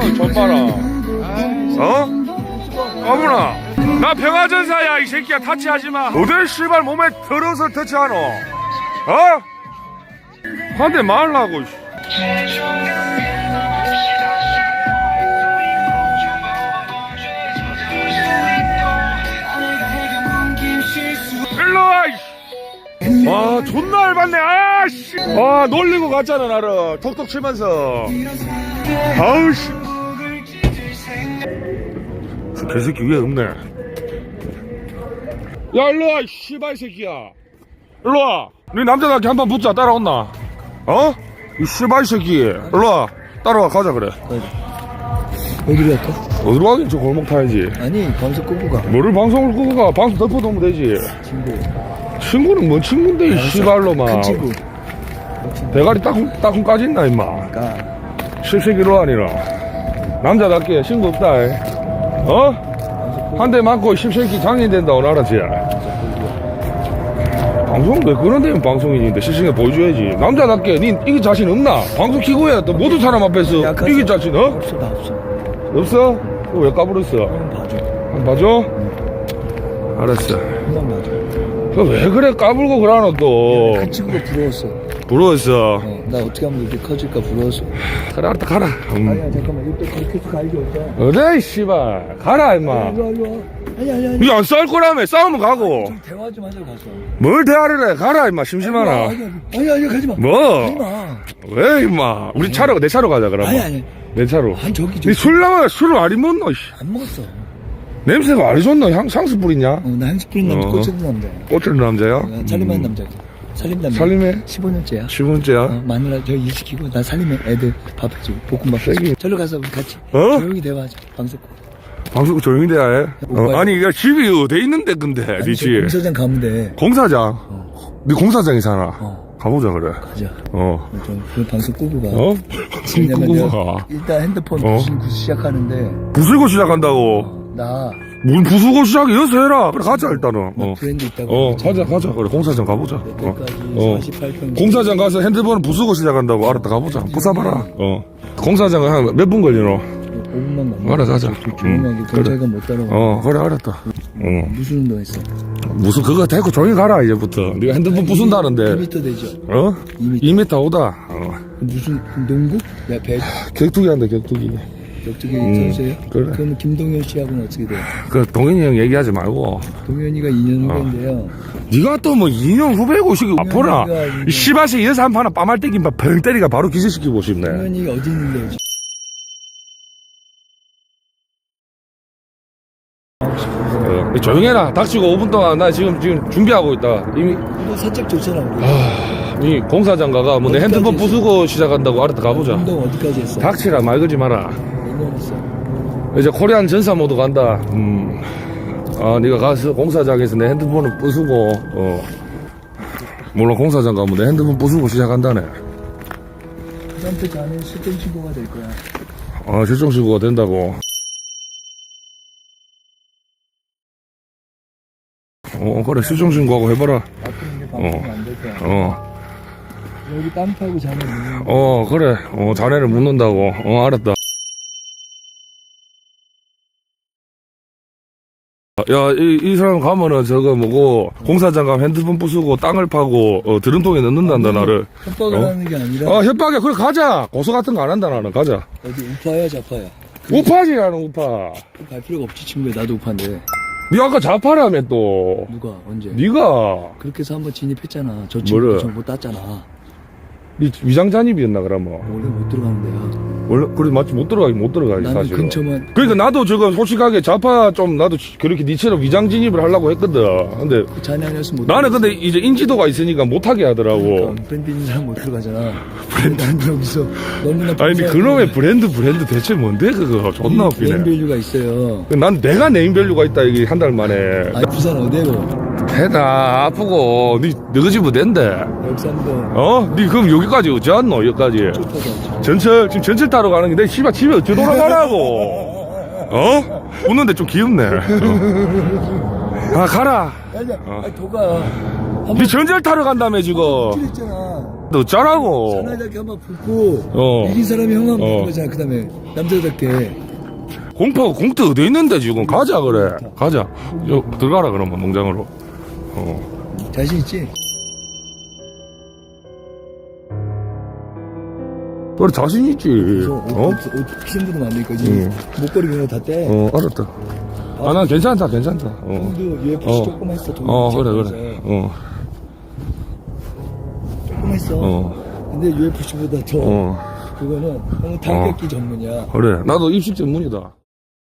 까노 젖봐라. 어? 어머나. 나 평화전사야 이 새끼야. 타치하지마. 어딜 씨발 몸에 들어서 터치하노 어? 한 대 말라고 씨. 일로와. 와 존나 열받네. 아씨. 와 놀리고 갔잖아 나를. 톡톡 치면서. 아우씨. 저 개새끼 위에 없네 야 일로와 이 씨발 새끼야. 일로와. 네 남자답게 한번 붙자 따라온나 어? 이 씨발 새끼. 일로와. 따라와 가자 그래. 어디로 갈까? 어디로 가긴 저 골목 타야지. 아니 방송 끄고 가. 뭐를 방송을 끄고 가? 방송 덮어 놓으면 되지. 친구. 친구는 뭔 친구인데 이 씨발로만. 큰 친구. 대가리 따쿵 따쿵 까진다 임마. 가 십세기로 아니라. 남자답게 신고 없다 이. 어? 한 대 맞고 십세기 장인 된다 오늘 알았지? 방송 왜 그런 데면 방송인인데 실생에 보여줘야지 남자답게 니 이길 자신 없나? 방송 키고 해야 또 모든 사람 앞에서 이길 자신 어? 없어 나 없어 없어? 그거 왜 까불었어? 한번 봐줘 한번 봐줘? 알았어 한번 봐줘 그왜 그래 까불고 그러노 또큰 친구가 부러웠어 부러웠어. 어, 나 어떻게 하면 이렇게 커질까 부러웠어 그래 알았다 가라. 음. 아니야 잠깐만. 이때 그렇게 해서 갈게 없다 어데 이 씨발. 가라 임마. 일로와 아니 아니 아니. 니안 싸울 거라며. 싸우면 가고. 좀 대화 좀 하자 가서. 뭘 대화를 해. 가라 임마. 심심하나. 아니 아니 아니 가지마. 뭐? 가지마. 왜 임마. 우리 차로 내 차로 가자 그럼 아니 아니. 내 차로. 아니 저기 니 저기. 술 나면 술을 많이 먹노 씨. 안 먹었어. 냄새가 많이 좋노? 향, 향수 뿌리냐? 어, 나 향수 뿌린 남자 어. 꽂혀는 남자 꽃을 남자야? 어, 살림하는 남자 살림 남자 살림해? 15년째야. 10원째야? 어, 마누라 저 일 시키고 나 살림에 애들 밥 해주고 볶음밥 세게. 해주고. 절로 가서 우리 같이 어? 조용히 대화하자. 방송 끄고 방송 조용히 돼야 해? 어. 아니 야 집이 어디 있는데 근데 아니, 니저집 공사장 가면 돼. 공사장? 니 공사장에 사나? 어. 가보자 그래. 가자. 어. 좀 방송 끄고 가. 어? 방송 끄고 가. 일단 핸드폰 어? 부수고 시작하는데 부수고 시작한다고? 나 문 부수고 시작해 여기서 해라? 그래 가자 일단은. 어. 브랜드 있다고 어 가자 가자. 그래 공사장 가보자. 어. 여기까지 어. 48평 공사장 가서 핸드폰을 부수고 시작한다고. 알았다 가보자. 부숴봐라. 어. 공사장 한몇 분 걸리노? 5분만 넘어. 알아 가자. 조용하게 응, 경찰관 못 따라가 어 그래 알았다. 어. 무슨 운동 했어? 무슨 그거 대고 조용히 가라 이제부터. 네가 핸드폰 부순다는데. 2m 되죠? 어? 2m. 2m 오다. 어. 무슨 농구? 야, 배, 격투기 한다 격투기 격투기 음, 선수예요? 그래. 그럼 김동현 씨하고는 어떻게 돼요? 그 동현이 형 얘기하지 말고 동현이가 2년 어. 후인데요. 네가 또 뭐 2년 후배고 시기 아프나 동현이가 이 씨바시 여사 한 판은 빠말 때기 뻥 때리가 바로 기절시키고 싶네 동현이가 어디 있는데요? 어, 조용해라 닥치고 5분 동안 나 지금 지금 준비하고 있다 이미 이거 살짝 좋잖아. 우리. 이 공사장 가가 뭐 내 핸드폰? 부수고 시작한다고 알았다 가보자 운동 어디까지 했어? 닥치라 말 걸지 마라? 이제 코리안 전사 모드 간다. 음. 아 네가 가서 공사장에서 내 핸드폰을 부수고 어. 물론 공사장 가면 내 핸드폰 부수고 시작한다네. 그한테 자네 실종 신고가 될 거야. 아 실종 신고가 된다고. 어 그래 실종 신고하고 해봐라. 이제 방송 안될 거야. 어. 여기 땀 타고 자네 있는 어 그래. 어 자네를 묻는다고. 어 알았다 야 이 이 사람 가면은 저거 뭐고 공사장 가면 핸드폰 부수고 땅을 파고 어 드럼통에 넣는단다 나를 협박을 어? 하는 게 아니라 아 협박이야 그래 가자 고소 같은 거 안 한다 나는 가자 어디 우파야 좌파야? 우파지 나는 우파 갈 필요가 없지 친구야 나도 우파인데 니 아까 좌파라며 또 누가 언제? 니가 그렇게 해서 한번 진입했잖아. 저 뭐를? 친구 정보 땄잖아. 니 위장 잔입이었나 그러면 원래 못 들어가는 데야. 원래 그래 맞지 못 들어가기 못 들어가기 나는 사실 근처만 그러니까 나도 저거 솔직하게 좌파 좀 나도 그렇게 니처럼 위장 진입을 하려고 했거든. 근데 그 자네 아니었으면 못 나는 근데 이제 인지도가 있으니까 못하게 하더라고. 브랜드 있는 사람 못 들어가잖아. 브랜드. 난 여기서 너무나 아니 근데 그놈의 브랜드 브랜드 대체 뭔데 그거? 존나 웃기네. 네임밸류가 있어요. 난 내가 네임밸류가 있다 이게 한 달 만에. 아니 부산 어디로? 배다 아프고 니 너희 집 어딘데 역삼동 어? 니 그럼 여기까지 어찌 왔노 여기까지 전철 지금 전철 타러 가는 게내 씨발 집에 어찌 돌아가라고 어? 웃는데 좀 귀엽네 어. 아 가라 아니야. 아니 도가. 니 전철 타러 간다며 지금 길 있잖아. 너 짜라고. 사나이답게 한번 붙고 어. 이긴 사람이 형만 어. 붙는 거잖아 그 다음에 남자답게 공포 공터 어디 있는데 지금 가자 그래. 가자. 요 들어가라 그러면 농장으로. 어. 자신 있지? 그래 자신 있지. 그래서 옷, 어? 옷, 옷 피신부도 만들 거지 응. 목걸이 그냥 다 떼. 어 알았다. 아 난 괜찮다 괜찮다. 어. 형도 UFC 어. 조금 했어 돈 어 그래. 그래. 어. 조금 했어 어. 근데 UFC보다 더 어. 그거는 형은 타격기 전문이야 그래 나도 입식 전문이다.